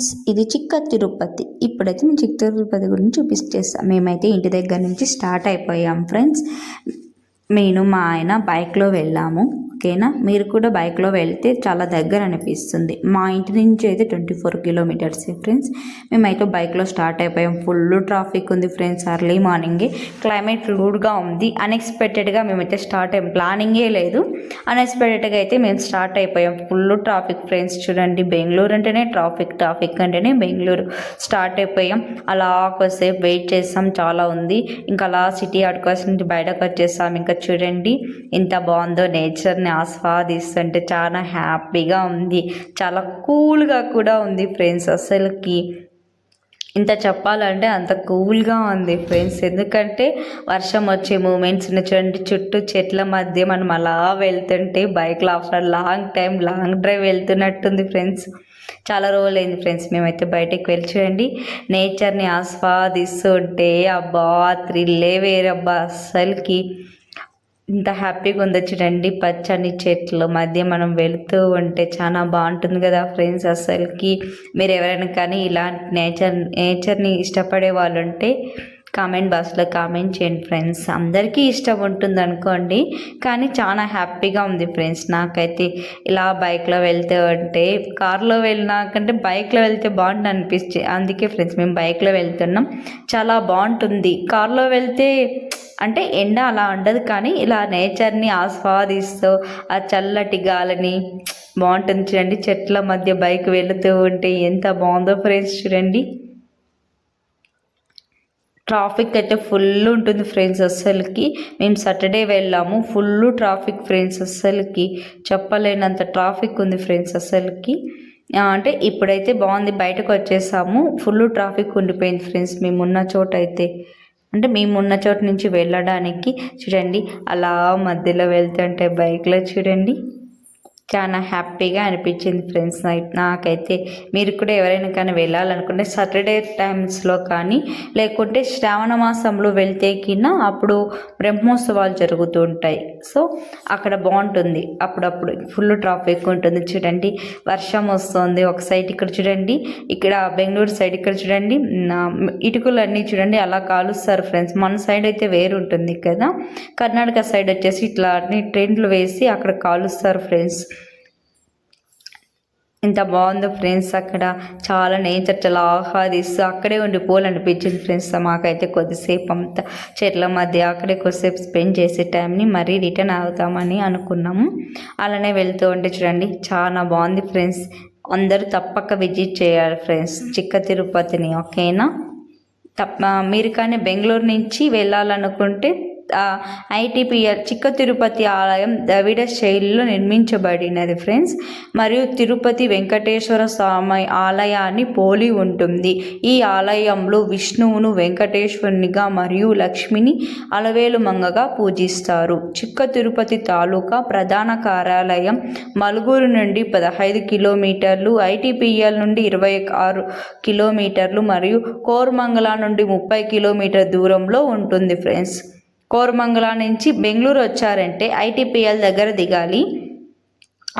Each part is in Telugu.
ఫ్రెండ్స్ ఇది చిక్క తిరుపతి. ఇప్పుడైతే నేను చిక్క తిరుపతి గురించి చూపిస్తేస్తాను మేమైతే ఇంటి దగ్గర నుంచి స్టార్ట్ అయిపోయాం ఫ్రెండ్స్. నేను మా ఆయన బైక్లో వెళ్ళాము. ఓకేనా మీరు కూడా బైక్లో వెళ్తే చాలా దగ్గర అనిపిస్తుంది. మా ఇంటి నుంచి అయితే ట్వంటీ ఫోర్ కిలోమీటర్స్ ఫ్రెండ్స్. మేమైతే బైక్లో స్టార్ట్ అయిపోయాం. ఫుల్ ట్రాఫిక్ ఉంది ఫ్రెండ్స్. అర్లీ మార్నింగే క్లైమేట్ రూడ్గా ఉంది. అన్ఎక్స్పెక్టెడ్గా మేమైతే స్టార్ట్ అయ్యాం. ప్లానింగే లేదు. అన్ఎక్స్పెక్టెడ్గా అయితే మేము స్టార్ట్ అయిపోయాం. ఫుల్ ట్రాఫిక్ ఫ్రెండ్స్ చూడండి. బెంగళూరు అంటేనే ట్రాఫిక్ ట్రాఫిక్ అంటేనే బెంగళూరు. స్టార్ట్ అయిపోయాం. అలా కొద్దిసేపు వెయిట్ చేస్తాం చాలా ఉంది. ఇంకా అలా సిటీ అడ్కోస్ నుంచి బయటకు వచ్చేస్తాం ఇంకా చూడండి. ఎంత బాగుందో నేచర్ని ఆస్వాదిస్తుంటే చాలా హ్యాపీగా ఉంది. చాలా కూల్గా కూడా ఉంది ఫ్రెండ్స్ అసలుకి. ఇంత చెప్పాలంటే అంత కూల్గా ఉంది ఫ్రెండ్స్. ఎందుకంటే వర్షం వచ్చే మూమెంట్స్ చూడండి చుట్టూ చెట్ల మధ్య మనం అలా వెళ్తుంటే బైక్లో after long time long drive వెళ్తున్నట్టుంది friends. చాలా రోజులైంది ఫ్రెండ్స్ మేమైతే బయటకు వెళ్ళి చూడండి. నేచర్ని ఆస్వాదిస్తుంటే అబ్బా థ్రిల్లే వేరబ్బా అస్సలకి ఇంత హ్యాపీగా ఉందో చూడండి. పచ్చని చెట్లు మధ్య మనం వెళుతూ ఉంటే చాలా బాగుంటుంది కదా ఫ్రెండ్స్ అసలుకి. మీరు ఎవరైనా కానీ ఇలాంటి నేచర్ నేచర్ని ఇష్టపడే వాళ్ళు ఉంటే కామెంట్ బాక్స్లో కామెంట్ చేయండి ఫ్రెండ్స్. అందరికీ ఇష్టం ఉంటుంది అనుకోండి కానీ చాలా హ్యాపీగా ఉంది ఫ్రెండ్స్. నాకైతే ఇలా బైక్లో వెళ్తే ఉంటే కార్లో వెళ్ళినాకంటే బైక్లో వెళ్తే బాగుంటుంది అనిపిస్తే అందుకే ఫ్రెండ్స్ మేము బైక్లో వెళ్తున్నాం. చాలా బాగుంటుంది. కార్లో వెళ్తే అంటే ఎండ అలా ఉండదు కానీ ఇలా నేచర్ని ఆస్వాదిస్తూ ఆ చల్లటి గాలిని బాగుంటుంది చూడండి. చెట్ల మధ్య బైక్ వెళుతూ ఉంటే ఎంత బాగుందో ఫ్రెండ్స్ చూడండి. ట్రాఫిక్ అయితే ఫుల్ ఉంటుంది ఫ్రెండ్స్ అస్సలకి. మేము సాటర్డే వెళ్ళాము ఫుల్ ట్రాఫిక్ ఫ్రెండ్స్ అస్సలకి. చెప్పలేనంత ట్రాఫిక్ ఉంది ఫ్రెండ్స్ అస్సలకి. అంటే ఇప్పుడైతే బాగుంది బయటకు వచ్చేసాము. ఫుల్ ట్రాఫిక్ ఉండిపోయింది ఫ్రెండ్స్ మేము ఉన్న చోట అయితే అంటే మేము ఉన్న చోటు నుంచి వెళ్ళడానికి చూడండి అలా మధ్యలో వెళ్తుంటే బైక్లో చూడండి. చాలా హ్యాపీగా అనిపించింది ఫ్రెండ్స్. నాకైతే మీరు కూడా ఎవరైనా కానీ వెళ్ళాలనుకుంటే సాటర్డే టైమ్స్లో కానీ లేకుంటే శ్రావణ మాసంలో వెళ్తే కింద అప్పుడు బ్రహ్మోత్సవాలు జరుగుతూ ఉంటాయి. సో అక్కడ బాగుంటుంది. అప్పుడప్పుడు ఫుల్ ట్రాఫిక్ ఉంటుంది. చూడండి వర్షం వస్తుంది ఒక సైడ్ ఇక్కడ చూడండి ఇక్కడ బెంగళూరు సైడ్ ఇక్కడ చూడండి ఇటుకలన్నీ చూడండి అలా కాలుస్తారు ఫ్రెండ్స్. మన సైడ్ అయితే వేరు ఉంటుంది కదా. కర్ణాటక సైడ్ వచ్చేసి ఇట్లా అన్ని ట్రెండ్లు వేసి అక్కడ కాలుస్తారు ఫ్రెండ్స్. ఇంత బాగుందో ఫ్రెండ్స్ అక్కడ. చాలా నేచర్ చాలా ఆహ్వాదిస్తూ అక్కడే ఉండిపోవాలనిపించింది ఫ్రెండ్స్ మాకైతే కొద్దిసేపు అంతా. చెట్ల మధ్య అక్కడే కొద్దిసేపు స్పెండ్ చేసే టైంని మరీ రిటర్న్ అవుతామని అనుకున్నాము. అలానే వెళ్తూ ఉంటే చూడండి చాలా బాగుంది ఫ్రెండ్స్ అందరూ తప్పక విజిట్ చేయాలి ఫ్రెండ్స్ చిక్క తిరుపతిని ఓకేనా తప్ప మీరు కానీ బెంగళూరు నుంచి వెళ్ళాలనుకుంటే ఐటీపీఎల్ చిక్క తిరుపతి ఆలయం ద్రవిడ శైలిలో నిర్మించబడినది ఫ్రెండ్స్. మరియు తిరుపతి వెంకటేశ్వర స్వామి ఆలయాన్ని పోలి ఉంటుంది. ఈ ఆలయంలో విష్ణువును వెంకటేశ్వరునిగా మరియు లక్ష్మిని అలవేలు మంగగా పూజిస్తారు. చిక్క తిరుపతి తాలూకా ప్రధాన కార్యాలయం మలుగురు నుండి పదహైదు కిలోమీటర్లు ఐటీపీఎల్ నుండి ఇరవై ఆరు కిలోమీటర్లు మరియు కోర్మంగళ నుండి ముప్పై కిలోమీటర్ దూరంలో ఉంటుంది ఫ్రెండ్స్. కోరమంగళ నుంచి బెంగళూరు వచ్చారంటే ఐటీపీఎల్ దగ్గర దిగాలి.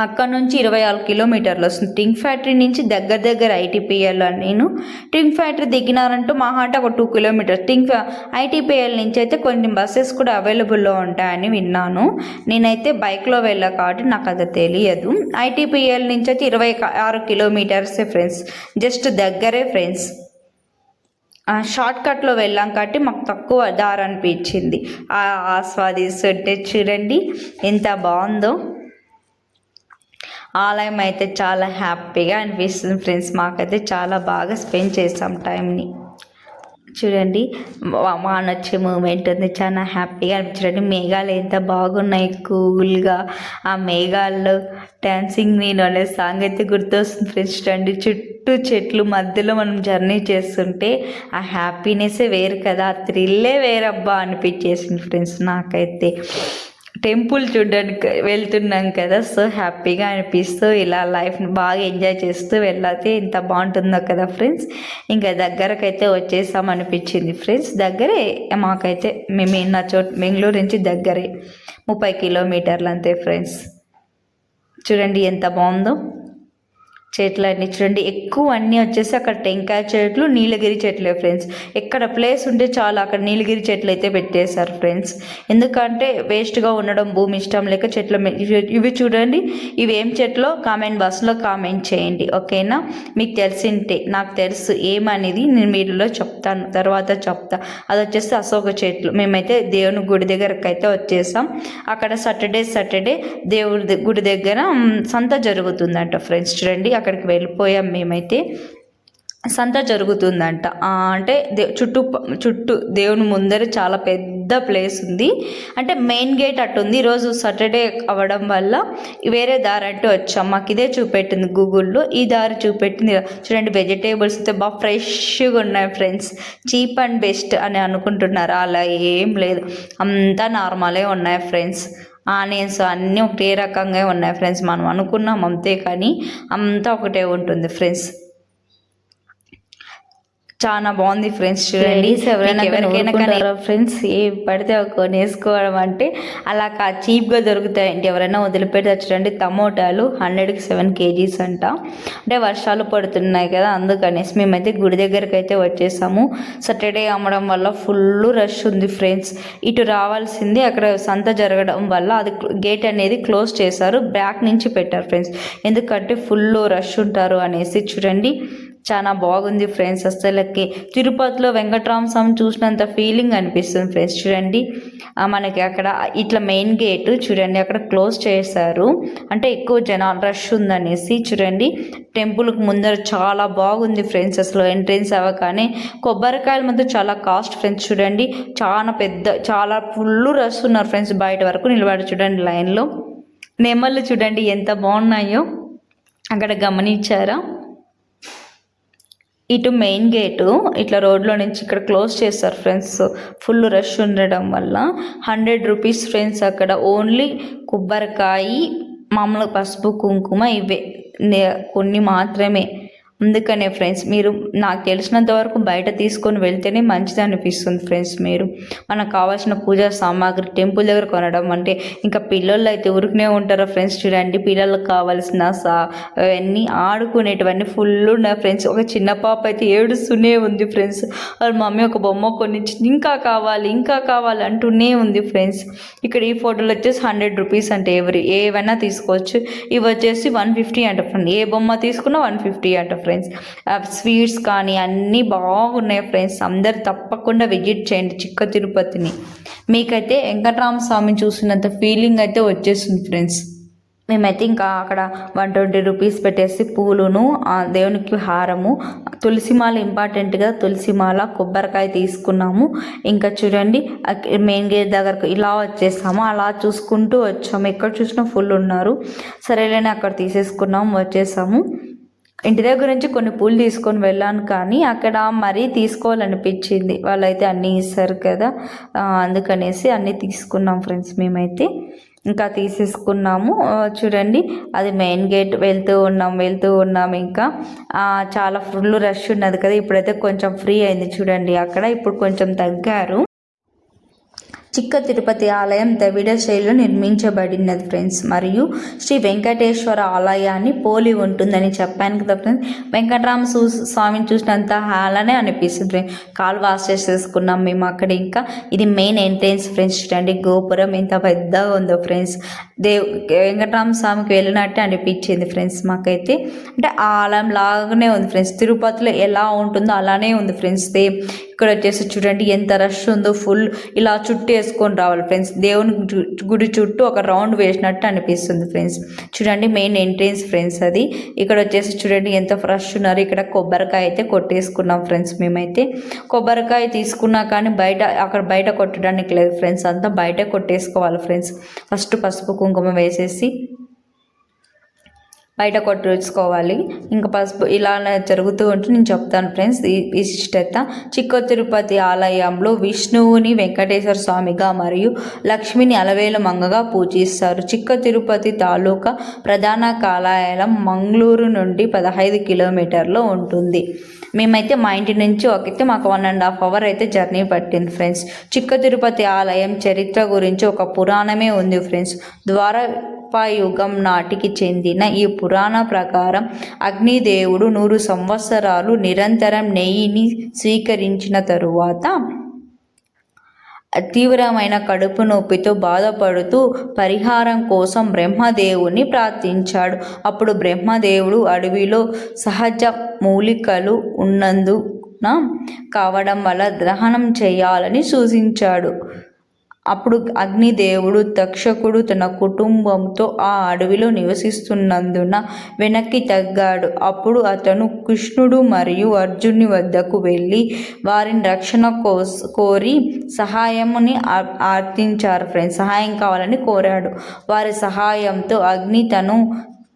అక్కడ నుంచి ఇరవై ఆరు కిలోమీటర్లు వస్తుంది. టింగ్ ఫ్యాక్టరీ నుంచి దగ్గర దగ్గర ఐటీపీఎల్ నేను టింగ్ ఫ్యాక్టరీ దిగినారంటూ మహాట ఒక టూ కిలోమీటర్స్. టింక్ ఐటీపీఎల్ నుంచి అయితే కొన్ని బస్సెస్ కూడా అవైలబుల్లో ఉంటాయని విన్నాను. నేనైతే బైక్లో వెళ్ళా కాబట్టి నాకు అది తెలియదు. ఐటీపీఎల్ నుంచి అయితే ఇరవై ఆరు కిలోమీటర్సే ఫ్రెండ్స్. జస్ట్ దగ్గరే ఫ్రెండ్స్. షార్ట్ కట్లో వెళ్ళాం కాబట్టి మాకు తక్కువ దారి అనిపించింది. ఆస్వాదిస్తుంటే చూడండి ఎంత బాగుందో. ఆలయం అయితే చాలా హ్యాపీగా అనిపిస్తుంది ఫ్రెండ్స్. మాకైతే చాలా బాగా స్పెండ్ చేసాం టైంని. చూడండి వాన వచ్చే మూమెంట్ ఉంది. చాలా హ్యాపీగా అనిపించండి మేఘాలు ఎంత బాగున్నాయి కూల్గా ఆ మేఘాల్లో డ్యాన్సింగ్ నేను అనే సాంగ్ అయితే గుర్తొస్తుంది ఫ్రెండ్స్ చూడండి చుట్టూ చెట్లు మధ్యలో మనం జర్నీ చేస్తుంటే ఆ హ్యాపీనెస్సే వేరు కదా. ఆ థ్రిల్లే వేరబ్బా అనిపించేసింది ఫ్రెండ్స్ నాకైతే. టెంపుల్ చూడడానికి వెళ్తున్నాం కదా సో హ్యాపీగా అనిపిస్తూ ఇలా లైఫ్ని బాగా ఎంజాయ్ చేస్తూ వెళ్ళతే ఇంత బాగుంటుందో కదా ఫ్రెండ్స్ ఇంకా దగ్గరకైతే వచ్చేసాం అనిపించింది ఫ్రెండ్స్ దగ్గరే మాకైతే మేము నా చోటు బెంగళూరు నుంచి దగ్గరే ముప్పై కిలోమీటర్లు అంతే ఫ్రెండ్స్ చూడండి ఎంత బాగుందో. చెట్లు అన్ని చూడండి ఎక్కువ అన్నీ వచ్చేసి అక్కడ టెంకాయ చెట్లు నీలగిరి చెట్లే ఫ్రెండ్స్. ఎక్కడ ప్లేస్ ఉంటే చాలా అక్కడ నీలగిరి చెట్లు అయితే పెట్టేశారు ఫ్రెండ్స్. ఎందుకంటే వేస్ట్గా ఉండడం భూమి ఇష్టం లేక చెట్లు ఇవి- ఇవి చూడండి. ఇవి ఏం చెట్లో? కామెంట్ బాక్స్లో కామెంట్ చేయండి. ఓకేనా? మీకు తెలిసింటే నాకు తెలుసు ఏమనేది నేను మీరులో చెప్తాను. తర్వాత చెప్తా. అది వచ్చేసి అశోక చెట్లు. మేమైతే దేవుని గుడి దగ్గరకు అయితే వచ్చేసాం. అక్కడ సాటర్డే సాటర్డే దేవుడి గుడి దగ్గర సంత జరుగుతుందంట ఫ్రెండ్స్. చూడండి అక్కడికి వెళ్ళిపోయాం మేమైతే. సంత జరుగుతుందంట. అంటే దే చుట్టూ చుట్టూ దేవుని ముందర చాలా పెద్ద ప్లేస్ ఉంది. అంటే మెయిన్ గేట్ అట్టుంది. ఈరోజు సాటర్డే అవ్వడం వల్ల వేరే దారి అంటే వచ్చాం. మాకు ఇదే చూపెట్టింది గూగుల్లో. ఈ దారి చూపెట్టింది చూడండి వెజిటేబుల్స్ అయితే బాగా ఫ్రెష్గా ఉన్నాయి ఫ్రెండ్స్. చీప్ అండ్ బెస్ట్ అని అనుకుంటున్నారు. అలా ఏం లేదు. అంతా నార్మలే ఉన్నాయి ఫ్రెండ్స్. ఆనియన్స్ అన్నీ ఒకటే రకంగా ఉన్నాయి ఫ్రెండ్స్. మనం అనుకున్నాం అంతే కానీ అంతా ఒకటే ఉంటుంది ఫ్రెండ్స్. చాలా బాగుంది ఫ్రెండ్స్ చూడండి. ఎవరికైనా ఫ్రెండ్స్? ఏ పడితే ఒక కొనేసుకోవడం అంటే అలా కా చీప్గా దొరుకుతాయండి. ఎవరైనా వదిలిపెడితే చూడండి. టమోటాలు హండ్రెడ్కి సెవెన్ కేజీస్ అంట. అంటే వర్షాలు పడుతున్నాయి కదా అందుకనేసి మేమైతే గుడి దగ్గరికి అయితే వచ్చేసాము. సాటర్డే అమ్మడం వల్ల ఫుల్ రష్ ఉంది ఫ్రెండ్స్. ఇటు రావాల్సింది అక్కడ సంత జరగడం వల్ల అది గేట్ అనేది క్లోజ్ చేశారు. బ్యాక్ నుంచి పెట్టారు ఫ్రెండ్స్. ఎందుకంటే ఫుల్ రష్ ఉంటారు అనేసి చూడండి. చాలా బాగుంది ఫ్రెండ్స్ అసలకి. తిరుపతిలో వెంకట్రామ స్వామి చూసినంత ఫీలింగ్ అనిపిస్తుంది ఫ్రెండ్స్. చూడండి. మనకి అక్కడ ఇట్లా మెయిన్ గేట్ చూడండి. అక్కడ క్లోజ్ చేశారు. అంటే ఎక్కువ జనాలు రష్ ఉందనేసి చూడండి. టెంపుల్కి ముందర చాలా బాగుంది ఫ్రెండ్స్. అసలు ఎంట్రెన్స్ అవ్వగానే కొబ్బరికాయలు మాత్రం చాలా కాస్ట్ ఫ్రెండ్స్. చూడండి. చాలా పెద్ద చాలా ఫుల్ రష్ ఉన్నారు ఫ్రెండ్స్ బయట వరకు నిలబడి చూడండి లైన్లో. నెమళ్ళు చూడండి ఎంత బాగున్నాయో. అక్కడ గమనించారా? ఇటు మెయిన్ గేటు ఇట్లా రోడ్లో నుంచి ఇక్కడ క్లోజ్ చేస్తారు ఫ్రెండ్స్. ఫుల్ రష్ ఉండడం వల్ల హండ్రెడ్ రూపీస్ ఫ్రెండ్స్ అక్కడ ఓన్లీ కొబ్బరికాయ మామూలు పసుపు కుంకుమ ఇవే కొన్ని మాత్రమే. అందుకనే ఫ్రెండ్స్ మీరు నాకు తెలిసినంత వరకు బయట తీసుకొని వెళ్తేనే మంచిది అనిపిస్తుంది ఫ్రెండ్స్ మీరు. మనకు కావాల్సిన పూజా సామాగ్రి టెంపుల్ దగ్గర కొనడం అంటే ఇంకా పిల్లలు అయితే ఉరికినే ఉంటారు ఫ్రెండ్స్ చూడండి. పిల్లలకు కావాల్సిన సా అవన్నీ ఆడుకునేటివన్నీ ఫుల్ ఉన్నాయి ఫ్రెండ్స్. ఒక చిన్న పాప అయితే ఏడుస్తూనే ఉంది ఫ్రెండ్స్. వాళ్ళ మమ్మీ ఒక బొమ్మ కొనిచ్చి ఇంకా కావాలి ఇంకా కావాలి అంటూనే ఉంది ఫ్రెండ్స్. ఇక్కడ ఈ ఫోటోలు వచ్చేసి హండ్రెడ్ రూపీస్ అంటే ఎవరి ఏవైనా తీసుకోవచ్చు. ఇవి వచ్చేసి వన్ ఫిఫ్టీ అంట ఫ్రెండ్. ఏ బొమ్మ తీసుకున్నా వన్ ఫిఫ్టీ అంట ఫ్రెండ్స్ స్వీట్స్ కానీ అన్నీ బాగున్నాయి ఫ్రెండ్స్ అందరు తప్పకుండా విజిట్ చేయండి చిక్క తిరుపతిని. మీకైతే వెంకటరామ స్వామిని చూసినంత ఫీలింగ్ అయితే వచ్చేస్తుంది ఫ్రెండ్స్ మేమైతే ఇంకా అక్కడ వన్ ట్వంటీ రూపీస్ పెట్టేసి పూలును ఆ దేవునికి హారము తులసిమాల ఇంపార్టెంట్గా తులసిమాల కొబ్బరికాయ తీసుకున్నాము. ఇంకా చూడండి మెయిన్ గేట్ దగ్గరకు ఇలా వచ్చేసాము. అలా చూసుకుంటూ వచ్చాము. ఎక్కడ చూసినా ఫుల్ ఉన్నారు. సరేలేని అక్కడ తీసేసుకున్నాము వచ్చేసాము. ఇంటి దగ్గర నుంచి కొన్ని పూలు తీసుకొని వెళ్ళాను కానీ అక్కడ మరీ తీసుకోవాలనిపించింది. వాళ్ళైతే అన్నీ ఇస్తారు కదా అందుకనేసి అన్నీ తీసుకున్నాం ఫ్రెండ్స్ మేమైతే. ఇంకా తీసేసుకున్నాము. చూడండి అది మెయిన్ గేట్ వెళ్తూ ఉన్నాం వెళ్తూ ఉన్నాం ఇంకా. చాలా ఫుల్ రష్ ఉన్నది కదా ఇప్పుడైతే కొంచెం ఫ్రీ అయింది చూడండి. అక్కడ ఇప్పుడు కొంచెం తగ్గారు. చిక్క తిరుపతి ఆలయం ద్రవిడ శైలిలో నిర్మించబడినది ఫ్రెండ్స్ మరియు శ్రీ వెంకటేశ్వర ఆలయాన్ని పోలి ఉంటుందని చెప్పాను కదా ఫ్రెండ్స్ వెంకటరామ సు స్వామిని చూసినంత హాలనే అనిపిస్తుంది కాలు వాష్ చేసేసుకున్నాం మేము అక్కడ ఇంకా. ఇది మెయిన్ ఎంట్రెన్స్ ఫ్రెండ్స్ చూడండి గోపురం ఎంత పెద్దగా ఉందో ఫ్రెండ్స్ దేవ్ వెంకటరామ స్వామికి వెళ్ళినట్టే అనిపించింది ఫ్రెండ్స్ మాకైతే అంటే ఆ ఆలయం లాగానే ఉంది ఫ్రెండ్స్ తిరుపతిలో ఎలా ఉంటుందో అలానే ఉంది ఫ్రెండ్స్ ఇక్కడ వచ్చేసి చూడండి ఎంత రష్ ఉందో ఫుల్ ఇలా చుట్టూ వేసుకొని రావాలి ఫ్రెండ్స్. దేవుని గుడి చుట్టూ ఒక రౌండ్ వేసినట్టు అనిపిస్తుంది ఫ్రెండ్స్. చూడండి మెయిన్ ఎంట్రెన్స్ ఫ్రెండ్స్ అది. ఇక్కడ వచ్చేసి చూడండి ఎంత ఫ్రెష్ ఉన్నారు. ఇక్కడ కొబ్బరికాయ అయితే కొట్టేసుకున్నాం ఫ్రెండ్స్ మేమైతే. కొబ్బరికాయ తీసుకున్నా కానీ బయట అక్కడ బయట కొట్టడానికి లేదు ఫ్రెండ్స్. అంతా బయట కొట్టేసుకోవాలి ఫ్రెండ్స్. ఫస్ట్ పసుపు కుంకుమ వేసేసి బయట కొట్టుకోవాలి ఇంకా పసుపు ఇలా జరుగుతూ ఉంటే నేను చెప్తాను ఫ్రెండ్స్ ఈ విశిష్టత చిక్క తిరుపతి ఆలయంలో విష్ణువుని వెంకటేశ్వర స్వామిగా మరియు లక్ష్మిని అలవేలు మంగగా పూజిస్తారు. చిక్క తిరుపతి తాలూకా ప్రధాన కాలాలయం మంగళూరు నుండి పదహైదు కిలోమీటర్లో ఉంటుంది. మేమైతే మా ఇంటి నుంచి ఒకైతే మాకు వన్ అండ్ హాఫ్ అవర్ అయితే జర్నీ పట్టింది ఫ్రెండ్స్ చిక్క తిరుపతి ఆలయం చరిత్ర గురించి ఒక పురాణమే ఉంది ఫ్రెండ్స్ ద్వారా యుగం నాటికి చెందిన ఈ పురాణ ప్రకారం అగ్నిదేవుడు నూరు సంవత్సరాలు నిరంతరం నెయ్యిని స్వీకరించిన తరువాత తీవ్రమైన కడుపు నొప్పితో బాధపడుతూ పరిహారం కోసం బ్రహ్మదేవుని ప్రార్థించాడు. అప్పుడు బ్రహ్మదేవుడు అడవిలో సహజ మూలికలు ఉన్నందున కావడం వల్ల దహనం చేయాలని సూచించాడు. అప్పుడు అగ్నిదేవుడు తక్షకుడు తన కుటుంబంతో ఆ అడవిలో నివసిస్తున్నందున వెనక్కి తగ్గాడు. అప్పుడు అతను కృష్ణుడు మరియు అర్జునుని వద్దకు వెళ్ళి వారిని రక్షణ కోస్ కోరి సహాయముని ఆర్థించారు ఫ్రెండ్స్. సహాయం కావాలని కోరాడు. వారి సహాయంతో అగ్ని తను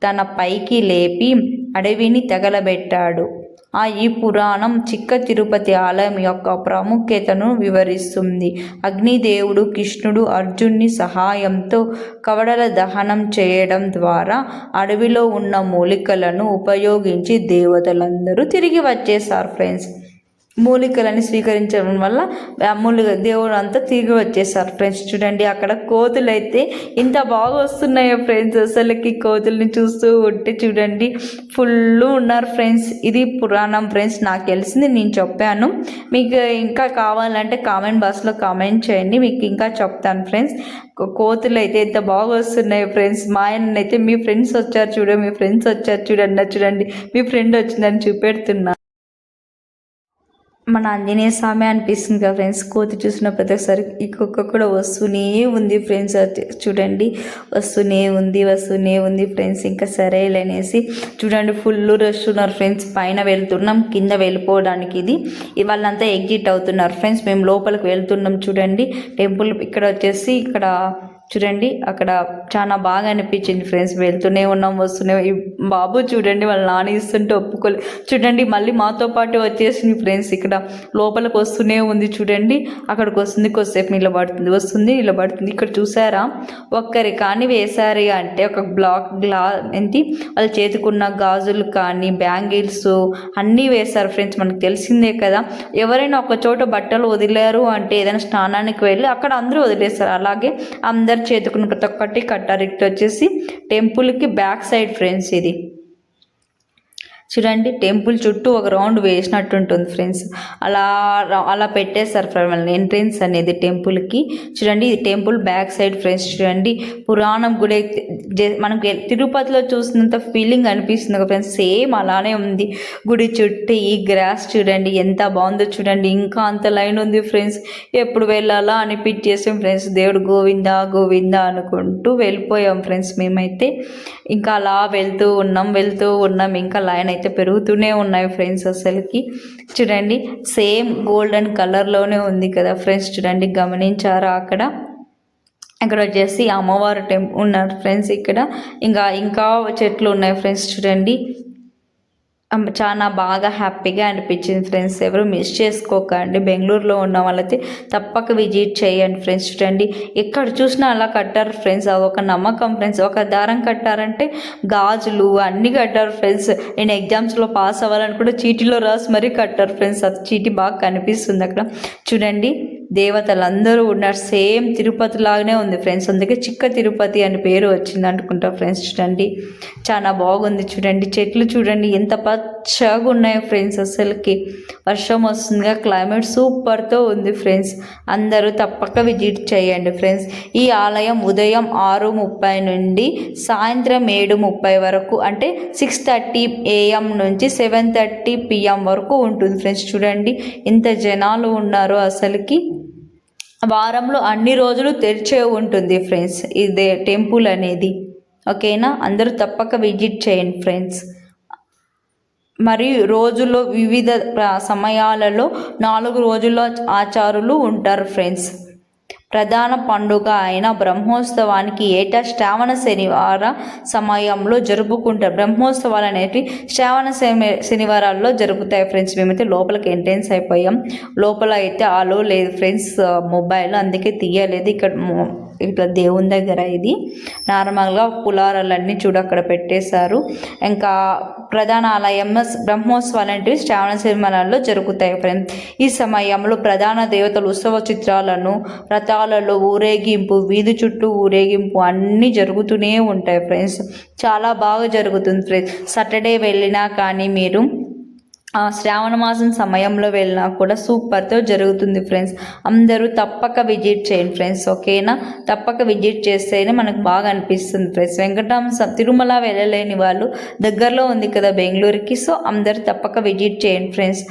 తన పైకి లేపి అడవిని తగలబెట్టాడు. ఈ పురాణం చిక్క తిరుపతి ఆలయం యొక్క ప్రాముఖ్యతను వివరిస్తుంది. అగ్నిదేవుడు కృష్ణుడు అర్జున్ని సహాయంతో కవడల దహనం చేయడం ద్వారా అడవిలో ఉన్న మూలికలను ఉపయోగించి దేవతలందరూ తిరిగి వచ్చేసారు ఫ్రెండ్స్. మూలికలని స్వీకరించడం వల్ల మూలిక దేవుడు అంతా తిరిగి వచ్చేసారు ఫ్రెండ్స్ చూడండి అక్కడ కోతులు అయితే ఇంత బాగా వస్తున్నాయో ఫ్రెండ్స్ అసలుకి కోతుల్ని చూస్తూ ఉంటే చూడండి ఫుల్ ఉన్నారు ఫ్రెండ్స్ ఇది పురాణం ఫ్రెండ్స్ నాకు తెలిసింది నేను చెప్పాను. మీకు ఇంకా కావాలంటే కామెంట్ బాక్స్లో కామెంట్ చేయండి మీకు ఇంకా చెప్తాను ఫ్రెండ్స్ కోతులు అయితే ఎంత బాగా వస్తున్నాయి ఫ్రెండ్స్ మా ఆయన అయితే మీ ఫ్రెండ్స్ వచ్చారు చూడండి మీ ఫ్రెండ్స్ వచ్చారు చూడండి చూడండి. మీ ఫ్రెండ్ వచ్చిందని చూపెడుతున్నా. మన ఆంజనేయ స్వామి అనిపిస్తుంది కదా ఫ్రెండ్స్. కోతి చూసిన ప్రతి ఒక్కసారి ఈ కుక్క కూడా వస్తూనే ఉంది ఫ్రెండ్స్. చూడండి. వస్తూనే ఉంది వస్తూనే ఉంది ఫ్రెండ్స్. ఇంకా సరేలే అనేసి చూడండి ఫుల్ రష్ ఉన్నారు ఫ్రెండ్స్. పైన వెళ్తున్నాం కింద వెళ్ళిపోవడానికి ఇది. వాళ్ళంతా ఎగ్జిట్ అవుతున్నారు ఫ్రెండ్స్. మేము లోపలికి వెళ్తున్నాం చూడండి. టెంపుల్ ఇక్కడ వచ్చేసి ఇక్కడ చూడండి అక్కడ చాలా బాగా అనిపించింది ఫ్రెండ్స్ వెళ్తూనే ఉన్నాం వస్తూనే ఈ బాబు చూడండి వాళ్ళ నాన్న ఇస్తుంటే ఒప్పుకోలే. చూడండి మళ్ళీ మాతో పాటు వచ్చేసింది ఫ్రెండ్స్ ఇక్కడ లోపలికి వస్తూనే ఉంది చూడండి. అక్కడికి వస్తుంది కొద్దిసేపు నిలబడుతుంది. వస్తుంది నిలబడుతుంది. ఇక్కడ చూసారా? ఒక్కరి కానీ వేశారు అంటే ఒక బ్లాక్ గ్లా ఏంటి? వాళ్ళు చేతికున్న గాజులు కానీ బ్యాంగిల్స్ అన్నీ వేశారు ఫ్రెండ్స్ మనకు తెలిసిందే కదా. ఎవరైనా ఒక చోట బట్టలు వదిలేరు అంటే ఏదైనా స్నానానికి వెళ్ళి అక్కడ అందరూ వదిలేస్తారు అలాగే అందరు చేతుకున్న ప్రతి ఒక్కటి కట్టారు ఇక్కడ వచ్చేసి టెంపుల్కి బ్యాక్ సైడ్ ఫ్రెండ్స్ ఇది. చూడండి టెంపుల్ చుట్టూ ఒక రౌండ్ వేసినట్టు ఉంటుంది ఫ్రెండ్స్. అలా అలా పెట్టేస్తారు ఫ్రెండ్ ఎంట్రెన్స్ అనేది టెంపుల్కి. చూడండి ఇది టెంపుల్ బ్యాక్ సైడ్ ఫ్రెండ్స్ చూడండి. పురాణం గుడి జ- మనకి తిరుపతిలో చూసినంత ఫీలింగ్ అనిపిస్తుంది కదా ఫ్రెండ్స్. సేమ్ అలానే ఉంది. గుడి చుట్టూ ఈ గ్రాస్ చూడండి ఎంత బాగుందో చూడండి. ఇంకా అంత లైన్ ఉంది ఫ్రెండ్స్. ఎప్పుడు వెళ్ళాలా అనిపించేసాం ఫ్రెండ్స్. దేవుడు గోవిందా గోవిందా అనుకుంటూ వెళ్ళిపోయాం ఫ్రెండ్స్ మేమైతే. ఇంకా అలా వెళ్తూ ఉన్నాం వెళ్తూ ఉన్నాం. ఇంకా లైన్ అయితే పెరుగుతూనే ఉన్నాయి ఫ్రెండ్స్ అసలుకి. చూడండి సేమ్ గోల్డెన్ కలర్లోనే ఉంది కదా ఫ్రెండ్స్ చూడండి గమనించారా అక్కడ? ఇక్కడ వచ్చేసి అమ్మవారు టెంపుల్ ఉన్నారు ఫ్రెండ్స్ ఇక్కడ. ఇంకా ఇంకా చెట్లు ఉన్నాయి ఫ్రెండ్స్ చూడండి చాలా బాగా హ్యాపీగా అనిపించింది ఫ్రెండ్స్. ఎవరు మిస్ చేసుకోకండి. బెంగళూరులో ఉన్న వాళ్ళైతే తప్పక విజిట్ చేయండి ఫ్రెండ్స్. చూడండి ఎక్కడ చూసినా అలా కట్టారు ఫ్రెండ్స్. అది ఒక నమ్మకం ఫ్రెండ్స్. ఒక దారం కట్టారంటే గాజులు అన్నీ కట్టారు ఫ్రెండ్స్. నేను ఎగ్జామ్స్లో పాస్ అవ్వాలని కూడా చీటీలో రాసి మరీ కట్టారు ఫ్రెండ్స్. అది చీటీ బాగా కనిపిస్తుంది అక్కడ. చూడండి దేవతలందరూ ఉన్నారు. సేమ్ తిరుపతి లాగానే ఉంది ఫ్రెండ్స్. అందుకే చిక్క తిరుపతి అని పేరు వచ్చింది అనుకుంటా ఫ్రెండ్స్. చూడండి చాలా బాగుంది చూడండి. చెట్లు చూడండి ఎంత పచ్చగా ఉన్నాయి ఫ్రెండ్స్ అసలుకి. వర్షం వస్తుందిగా క్లైమేట్ సూపర్తో ఉంది ఫ్రెండ్స్. అందరూ తప్పక విజిట్ చేయండి ఫ్రెండ్స్. ఈ ఆలయం ఉదయం ఆరు ముప్పై నుండి సాయంత్రం ఏడు ముప్పై వరకు అంటే సిక్స్ థర్టీ ఏఎం నుంచి సెవెన్ థర్టీ పిఎం వరకు ఉంటుంది ఫ్రెండ్స్. చూడండి ఇంత జనాలు ఉన్నారో అసలుకి. వారంలో అన్ని రోజులు తెరిచే ఉంటుంది ఫ్రెండ్స్ ఇదే టెంపుల్ అనేది. ఓకేనా? అందరూ తప్పక విజిట్ చేయండి ఫ్రెండ్స్. మరియు రోజులో వివిధ సమయాలలో నాలుగు రోజుల ఆచారులు ఉంటారు ఫ్రెండ్స్. ప్రధాన పండుగ అయిన బ్రహ్మోత్సవానికి ఏటా శ్రావణ శనివార సమయంలో జరుపుకుంటారు. బ్రహ్మోత్సవాలు అనేవి శ్రావణ శనివారాల్లో జరుగుతాయి ఫ్రెండ్స్. మేమైతే లోపలికి ఎంట్రెన్స్ అయిపోయాం. లోపల అయితే ఆలో లేదు ఫ్రెండ్స్ మొబైల్ అందుకే తీయలేదు. ఇక్కడ ఇట్లా దేవుని దగ్గర ఇది. నార్మల్గా పులారాలన్నీ చూడు అక్కడ పెట్టేశారు. ఇంకా ప్రధాన ఆలయం బ్రహ్మోత్సవాలు అనేటివి శ్రావణ సినిమాలలో జరుగుతాయి ఫ్రెండ్స్. ఈ సమయంలో ప్రధాన దేవతలు ఉత్సవ చిత్రాలను రథాలలో ఊరేగింపు వీధి చుట్టూ ఊరేగింపు అన్నీ జరుగుతూనే ఉంటాయి ఫ్రెండ్స్. చాలా బాగా జరుగుతుంది ఫ్రెండ్స్. సాటర్డే వెళ్ళినా కానీ మీరు శ్రావణ మాసం సమయంలో వెళ్ళినా కూడా సూపర్తో జరుగుతుంది ఫ్రెండ్స్ అందరూ తప్పక విజిట్ చేయండి ఫ్రెండ్స్ ఓకేనా తప్పక విజిట్ చేస్తేనే మనకు బాగా అనిపిస్తుంది ఫ్రెండ్స్ వెంకటాంశ తిరుమల వెళ్ళలేని వాళ్ళు దగ్గరలో ఉంది కదా బెంగళూరుకి సో అందరూ తప్పక విజిట్ చేయండి ఫ్రెండ్స్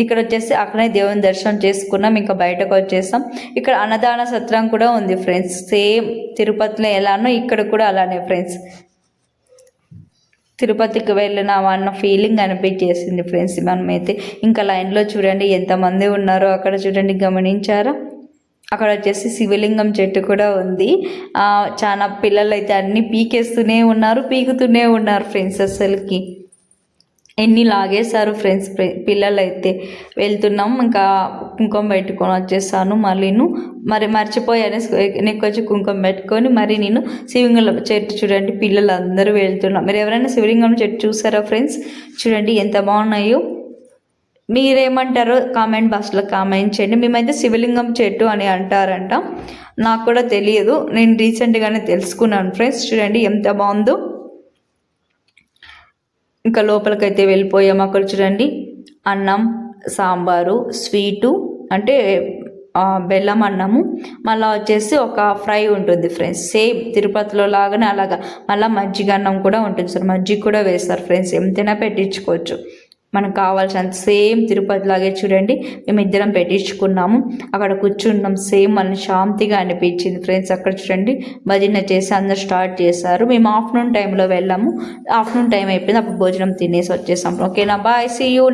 ఇక్కడ వచ్చేసి అక్కడే దేవుని దర్శనం చేసుకున్నాం ఇంకా బయటకు వచ్చేసాం. ఇక్కడ అన్నదాన సత్రం కూడా ఉంది ఫ్రెండ్స్ సేమ్ తిరుపతిలో ఎలానో ఇక్కడ కూడా అలానే ఫ్రెండ్స్ తిరుపతికి వెళ్ళినామా అన్న ఫీలింగ్ అనిపించేసింది ఫ్రెండ్స్ మనమైతే ఇంకా లైన్లో చూడండి ఎంతమంది ఉన్నారో అక్కడ చూడండి గమనించారా? అక్కడ వచ్చేసి శివలింగం చెట్టు కూడా ఉంది. చాలా పిల్లలు అయితే అన్నీ పీకేస్తూనే ఉన్నారు పీకుతూనే ఉన్నారు ఫ్రెండ్స్ అసలుకి ఎన్ని లాగేశారు ఫ్రెండ్స్? పిల్లలు అయితే వెళ్తున్నాం ఇంకా కుంకుమ పెట్టుకొని వచ్చేసాను మళ్ళీను మరి మర్చిపోయాను నీకు వచ్చి కుంకుమ పెట్టుకొని మరి నేను శివలింగం చెట్టు చూడండి పిల్లలు అందరూ వెళ్తున్నాం మీరు ఎవరైనా శివలింగం చెట్టు చూసారా ఫ్రెండ్స్? చూడండి ఎంత బాగున్నాయో. మీరేమంటారో కామెంట్ బాక్స్లో కామెంట్ చేయండి. మేమైతే శివలింగం చెట్టు అని అంటారంట. నాకు కూడా తెలియదు. నేను రీసెంట్గానే తెలుసుకున్నాను ఫ్రెండ్స్. చూడండి ఎంత బాగుందో. ఇంకా లోపలికైతే వెళ్ళిపోయాము అక్కడ చూడండి అన్నం సాంబారు స్వీటు అంటే బెల్లం అన్నము. మళ్ళీ వచ్చేసి ఒక ఫ్రై ఉంటుంది ఫ్రెండ్స్. సేమ్ తిరుపతిలో లాగానే అలాగా. మళ్ళీ మజ్జిగ అన్నం కూడా ఉంటుంది సార్. మజ్జిగ కూడా వేస్తారు ఫ్రెండ్స్. ఎంతైనా పెట్టించుకోవచ్చు. మనకు కావాల్సినంత సేమ్ తిరుపతి లాగే చూడండి. మేము ఇద్దరం పెట్టించుకున్నాము. అక్కడ కూర్చున్నాం. సేమ్ మన శాంతిగా అనిపించింది ఫ్రెండ్స్. అక్కడ చూడండి. భజన చేసి అందరు స్టార్ట్ చేశారు. మేము ఆఫ్టర్నూన్ టైంలో వెళ్ళాము. ఆఫ్టర్నూన్ టైం అయిపోయింది. అప్పుడు భోజనం తినేసి వచ్చేసాం. ఓకేనా? బాయ్. See you